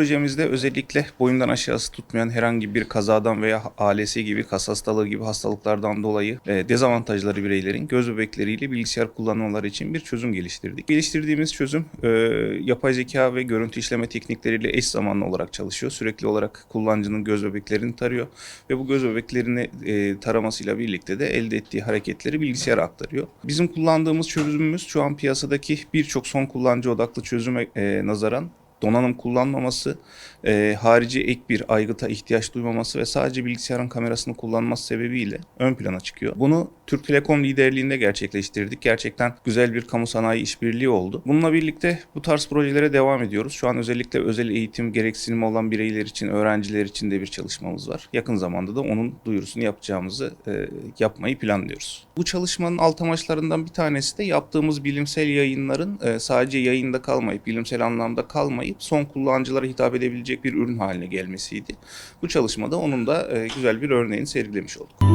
projemizde özellikle boyundan aşağısı tutmayan herhangi bir kazadan veya ALS gibi kas hastalığı gibi hastalıklardan dolayı e, dezavantajları bireylerin göz bebekleriyle bilgisayar kullanmaları için bir çözüm geliştirdik. Geliştirdiğimiz çözüm e, yapay zeka ve görüntü işleme teknikleriyle eş zamanlı olarak çalışıyor. Sürekli olarak kullanıcının göz bebeklerini tarıyor ve bu göz bebeklerini e, taramasıyla birlikte de elde ettiği hareketleri bilgisayara aktarıyor. Bizim kullandığımız çözümümüz şu an piyasadaki birçok son kullanıcı odaklı çözüme e, nazaran donanım kullanmaması, e, harici ek bir aygıta ihtiyaç duymaması ve sadece bilgisayarın kamerasını kullanması sebebiyle ön plana çıkıyor. Bunu Türk Telekom liderliğinde gerçekleştirdik. Gerçekten güzel bir kamu sanayi işbirliği oldu. Bununla birlikte bu tarz projelere devam ediyoruz. Şu an özellikle özel eğitim gereksinimi olan bireyler için, öğrenciler için de bir çalışmamız var. Yakın zamanda da onun duyurusunu yapacağımızı e, yapmayı planlıyoruz. Bu çalışmanın alt amaçlarından bir tanesi de yaptığımız bilimsel yayınların e, sadece yayında kalmayıp, bilimsel anlamda kalmayıp son kullanıcılara hitap edebilecek bir ürün haline gelmesiydi. Bu çalışmada onun da e, güzel bir örneğini sergilemiş olduk.